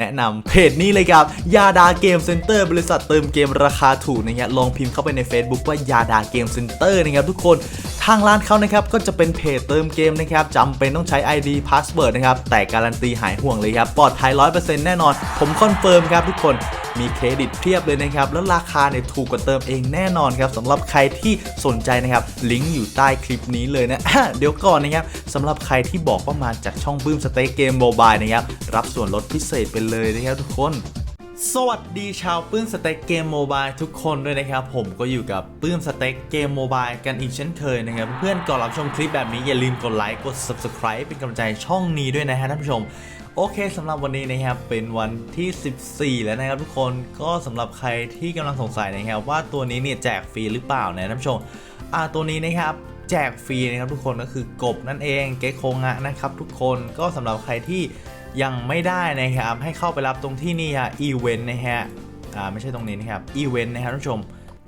แนะนำเพจนี้เลยครับ ยาดาเกมเซ็นเตอร์บริษัทเติมเกมราคาถูกนะครับลองพิมพ์เข้าไปใน Facebook ว่ายาดาเกมเซ็นเตอร์นะครับทุกคน ทางร้านเขานะครับก็จะเป็นเพจเติมเกมนะครับจำเป็นต้องใช้ ID Password นะครับ แต่การันตีหายห่วงเลยครับ ปลอดภัย 100%แน่นอน ผมคอนเฟิร์มครับทุกคนมีเครดิตเพียบเลยนะครับ แล้วราคาเนี่ยถูกกว่าเติมเองแน่นอนครับสำหรับใครที่สนใจนะครับ ลิงก์อยู่ใต้คลิปนี้เลยนะ เดี๋ยวก่อนนะครับสำหรับใครที่บอกว่ามาจากช่องปื้มสเต็กเกมโมบายนะครับ รับส่วนลดพิเศษไปเลยนะครับทุกคน สวัสดีชาวปื้มสเต็กเกมโมบายทุกคนด้วยนะครับ ผมก็อยู่กับปื้มสเต็กเกมโมบายกันอีกเช่นเคยนะครับ เพื่อนก่อนรับชมคลิปแบบนี้อย่าลืมกดไลค์กด subscribe เป็นกำลังใจช่องนี้ด้วยนะฮะท่านผู้ชม โอเคสำหรับวันนี้นะครับ เป็นวันที่ 14 แล้วนะครับทุกคนก็สำหรับใครที่กำลังสงสัยนะครับว่าตัวนี้เนี่ยแจกฟรีหรือเปล่านะท่านผู้ชมอ่าตัวนี้นะครับแจกฟรีนะครับทุกคนก็คือกบนั่นเองเก๊กโคงะนะครับทุกคนก็สำหรับใครที่ ยังไม่ได้นะครับ ให้เข้าไปรับตรงที่นี่ฮะอีเวนต์นะฮะอ่าไม่ใช่ตรงนี้นะครับอีเวนต์นะครับท่านผู้ชม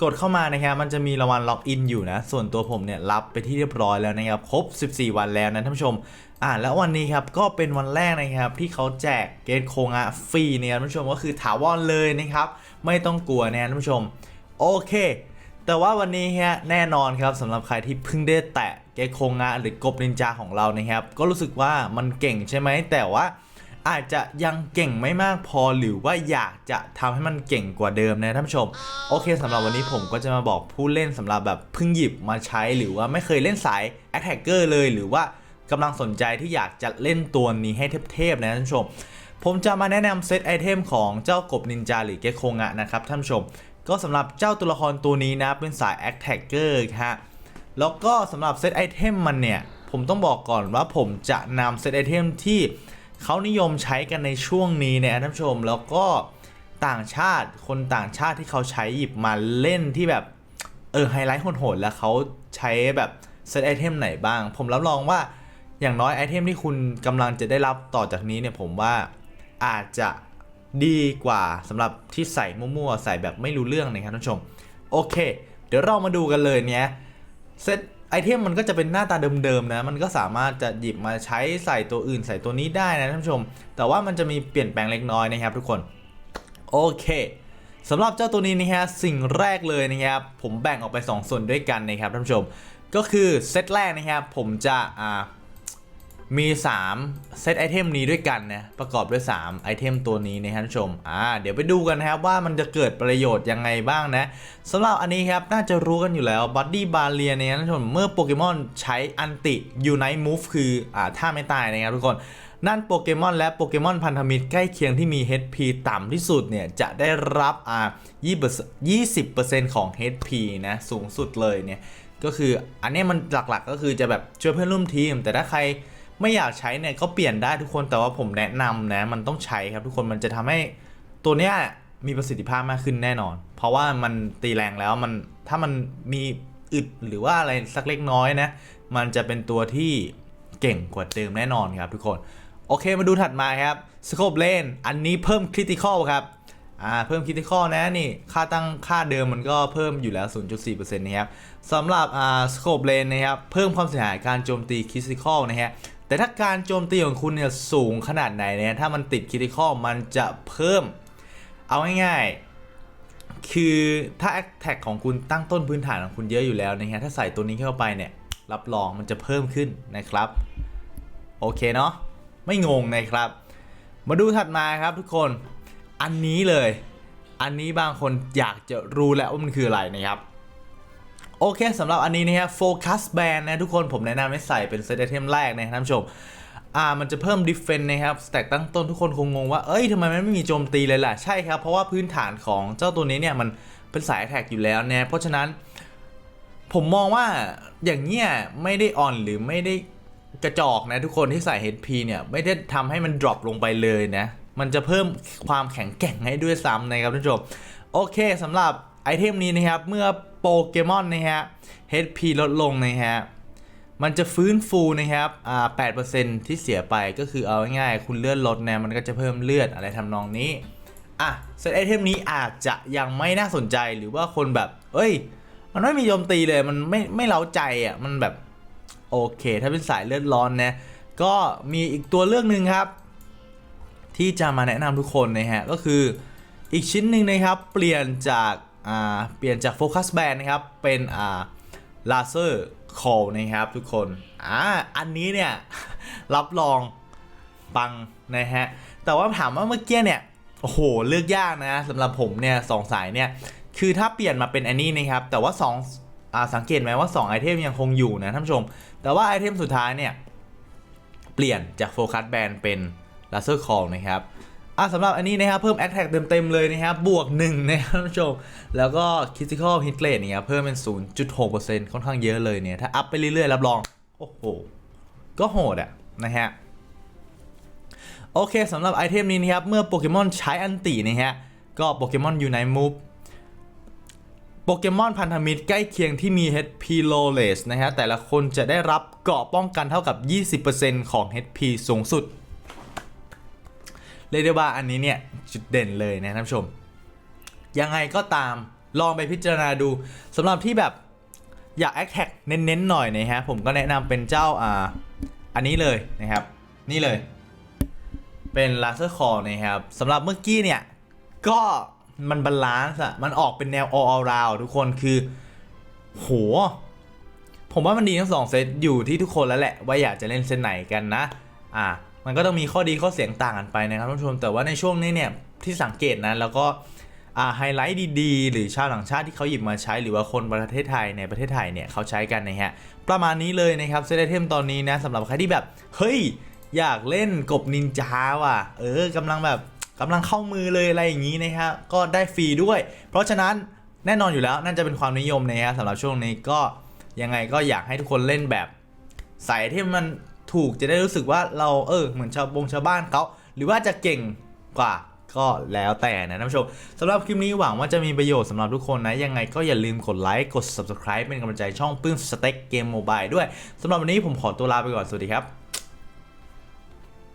กดเข้ามานะครับมันจะมีรางวัลล็อกอินอยู่นะ ส่วนตัวผมเนี่ยรับไปที่เรียบร้อยแล้วนะครับ ครบ 14 วันแล้วนะท่านผู้ชม อ่า แล้ววันนี้ครับก็เป็นวันแรกนะครับ ที่เขาแจกเกตโคงะฟรีเนี่ยท่านผู้ชมก็คือถาวรเลยนะครับ ไม่ต้องกลัวนะท่านผู้ชม โอเค แต่ว่าวันนี้ฮะแน่นอนครับสำหรับใครที่เพิ่งได้แตะเกตโคงะหรือกบนินจาของเรานะครับ ก็รู้สึกว่ามันเก่งใช่ไหมแต่ว่า อาจจะยังเก่งไม่มากพอหรือว่าอยากจะทำให้มันเก่งกว่าเดิมนะท่านผู้ชม โอเคสำหรับวันนี้ผมก็จะมาบอกผู้เล่นสำหรับแบบเพิ่งหยิบมาใช้หรือว่าไม่เคยเล่นสาย Attacker เลยหรือว่ากำลังสนใจที่อยากจะเล่นตัวนี้ให้เทพๆนะท่านผู้ชม ผมจะมาแนะนำเซตไอเทมของเจ้ากบนินจาหรือเกโคงะนะครับท่านผู้ชม ก็สำหรับเจ้าตัวละครตัวนี้นะเป็นสาย Attacker ฮะแล้วก็สำหรับเซตไอเทมมันเนี่ย ผมต้องบอกก่อนว่าผมจะนำเซตไอเทมที่ เขานิยมใช้กันในช่วงนี้เนี่ยท่านผู้ชมแล้วก็ต่างชาติคนต่างชาติที่เขาใช้หยิบมาเล่นที่แบบเออไฮไลท์โหดๆแล้วเขาใช้แบบเซตไอเทมไหนบ้าง ผมรับรองว่าอย่างน้อยไอเทมที่คุณกำลังจะได้รับต่อจากนี้เนี่ยผมว่าอาจจะดีกว่าสำหรับที่ใส่มั่วๆ ใส่แบบไม่รู้เรื่องนะครับท่านผู้ชม โอเค เดี๋ยวเรามาดูกันเลยเนี่ยเซต ไอเทมมันก็จะเป็นหน้าตาเดิมๆนะ มันก็สามารถจะหยิบมาใช้ใส่ตัวอื่นใส่ตัวนี้ได้นะท่านผู้ชม แต่ว่ามันจะมีเปลี่ยนแปลงเล็กน้อยนะครับทุกคน โอเคสำหรับเจ้าตัวนี้นะฮะสิ่งแรกเลยนะครับผมแบ่งออกไป 2 ส่วนด้วยกันนะครับท่านผู้ชม ก็คือเซตแรกนะครับผมจะอ่า มี 3 เซตไอเทมนี้ด้วยกันนะประกอบด้วย 3 ไอเทมตัวนี้นะท่านผู้ชมอ่าเดี๋ยวไปดูกันนะครับว่ามันจะเกิดประโยชน์ยังไงบ้างนะสำหรับอันนี้ครับน่าจะรู้กันอยู่แล้วบัดดี้บาเลียนี่ยท่านผู้ชมเมื่อโปเกมอนใช้อันติยูไนท์มูฟคืออ่าท่าไม่ตายนะครับทุกคนนั่นโปเกมอนและโปเกมอนพันธมิตรใกล้เคียงที่มี HP ต่ำที่สุดเนี่ย จะได้รับอ่า20%ของ HP นะ สูงสุดเลยเนี่ย ก็คืออันนี้มันหลักๆก็คือจะแบบช่วยเพื่อนร่วมทีม แต่ถ้าใคร ไม่อยากใช้เนี่ยก็เปลี่ยนได้ทุกคนแต่ว่าผมแนะนำนะมันต้องใช้ครับทุกคนมันจะทำให้ตัวเนี้ยมีประสิทธิภาพมากขึ้นแน่นอน เพราะว่ามันตีแรงแล้วมันถ้ามันมีอึดหรือว่าอะไรสักเล็กน้อยนะ มันจะเป็นตัวที่เก่งกว่าเดิมแน่นอนครับทุกคน โอเคมาดูถัดมาครับสโคปเลนอันนี้เพิ่มคริติคอลครับอ่าเพิ่มคริติคอลนะนี่ค่าตั้งค่าเดิมมันก็เพิ่มอยู่แล้ว 0.4%นะครับสำหรับอ่าสโคปเลนนะครับเพิ่มความเสียหายการโจมตีคริติคอลนะฮะ แต่ถ้าการโจมตีของคุณเนี่ยสูงขนาดไหนเนี่ยถ้ามันติดคริติคอลมันจะเพิ่ม เอาง่ายๆ คือถ้าแอคแท็กของคุณตั้งต้นพื้นฐานของคุณเยอะอยู่แล้วนะฮะถ้าใส่ตัวนี้เข้าไปเนี่ยรับรองมันจะเพิ่มขึ้นนะครับ โอเคเนาะไม่งงนะครับ มาดูถัดมาครับทุกคนอันนี้เลย อันนี้บางคนอยากจะรู้แล้วว่ามันคืออะไรนะครับ โอเคสำหรับอันนี้นะครับโฟกัสแบนนะทุกคนผมแนะนำให้ใส่เป็นเซตไอเทมแรกนะท่านผู้ชมอ่ามันจะเพิ่มดิฟเฟนนะครับสแต็กตั้งต้นทุกคนคงงงว่าเอ้ยทำไมมันไม่มีโจมตีเลยล่ะ ใช่ครับ เพราะว่าพื้นฐานของเจ้าตัวนี้เนี่ยมันเป็นสายแท็กอยู่แล้วนะเพราะฉะนั้น ผมมองว่าอย่างเงี้ยไม่ได้อ่อนหรือไม่ได้กระจอกนะทุกคนที่ใส่ HP เนี่ย ไม่ได้ทำให้มันดรอปลงไปเลยนะ มันจะเพิ่มความแข็งแกร่งให้ด้วยซ้ำนะครับท่านผู้ชมโอเคสำหรับ ไอเทมนี้นะครับ เมื่อโปเกมอนนะฮะ HP ลดลงนะฮะ มันจะฟื้นฟูนะครับ อ่า 8%ที่เสียไปก็คือเอาง่ายๆ คุณเลือดลดนะมันก็จะเพิ่มเลือดอะไรทำนองนี้ อะเซตไอเทมนี้อาจจะยังไม่น่าสนใจหรือว่าคนแบบ เอ้ย มันไม่มีโจมตีเลย มันไม่ไม่เล้าใจอะ มันแบบ โอเค ถ้าเป็นสายเลือดร้อนนะ ก็มีอีกตัวเลือกหนึ่งครับ ที่จะมาแนะนำทุกคนนะฮะ ก็คืออีกชิ้นหนึ่งนะครับ เปลี่ยนจาก อ่าเปลี่ยนจากโฟกัสแบนนะครับ เป็นอ่าลาเซอร์คอลนะครับทุกคนอ่าอันนี้เนี่ยรับรองปังนะฮะ แต่ว่าถามว่าเมื่อกี้เนี่ย โอ้โห เลือกยากนะสำหรับผมเนี่ยสองสายเนี่ย คือถ้าเปลี่ยนมาเป็นอันนี้นะครับ แต่ว่า2อ่าสังเกตไหมว่า 2 ไอเทมยังคงอยู่นะท่านผู้ชม แต่ว่าไอเทมสุดท้ายเนี่ย เปลี่ยนจากโฟกัสแบนเป็นลาเซอร์คอลนะครับ อะสำหรับอันนี้นะครับเพิ่ม a อ t แทกเต็มๆเลยนะครับบวก 1 นะครับท่านผู้ชม แล้วก็ Critical Hit Rate เนี่ยเพิ่มเป็น 0.6%ค่อนข้างเยอะเลยเนี่ย ถ้าอัพไปเรื่อยๆ รับรอง โอ้โห ก็โหดอะนะฮะ โอเคสำหรับไอเทมนี้นะครับ เมื่อโปเกมอนใช้อันตินะฮะ ก็โปเกมอนอยู่ในมูฟโปเกมอนพันธมิตรใกล้เคียงที่มี HP lowless นะฮะแต่ละคนจะได้รับเกราะป้องกันเท่ากับ 20%ของ HP สูงสุด เรียกได้ว่าอันนี้เนี่ยจุดเด่นเลยนะท่านผู้ชม ยังไงก็ตามลองไปพิจารณาดูสำหรับที่แบบอยากแอคแท็กเน้นๆหน่อยนะฮะผมก็แนะนำเป็นเจ้าอ่าอันนี้เลยนะครับ นี่เลย เป็นลาเซอร์คอร์นะครับสำหรับเมื่อกี้เนี่ย ก็มันบาลานซ์อะมันออกเป็นแนว all around ทุกคนคือ โห ผมว่ามันดีทั้งสองเซตอยู่ที่ทุกคนแล้วแหละ ว่าอยากจะเล่นเซตไหนกันนะ อ่า มันก็ต้องมีข้อดีข้อเสียงต่างกันไปนะครับท่านผู้ชมแต่ว่าในช่วงนี้เนี่ยที่สังเกตนะแล้วก็ไฮไลท์ดีๆ หรือชาวต่างชาติที่เขาหยิบมาใช้ หรือว่าคนประเทศไทยในประเทศไทยเนี่ยเขาใช้กันนะฮะประมาณนี้เลยนะครับเซตไอเทมตอนนี้นะสำหรับใครที่แบบ เฮ้ย อยากเล่นกบนินจาว่ะ เออกำลังแบบกำลังเข้ามือเลยอะไรอย่างนี้นะครับก็ได้ฟรีด้วย เพราะฉะนั้นแน่นอนอยู่แล้วน่าจะเป็นความนิยมนะฮะสำหรับช่วงนี้ก็ยังไงก็อยากให้ทุกคนเล่นแบบใส่ที่มัน ถูกจะได้รู้สึกว่าเราเออเหมือนชาวบงชาวบ้านเขาหรือว่าจะเก่งกว่าก็แล้วแต่นะท่านผู้ชมสำหรับคลิปนี้หวังว่าจะมีประโยชน์สำหรับทุกคนนะ ยังไงก็อย่าลืมกดไลค์กด subscribe เป็นกำลังใจช่องปื้มสเต็กเกมโมบายด้วยสำหรับวันนี้ผมขอตัวลาไปก่อน สวัสดีครับ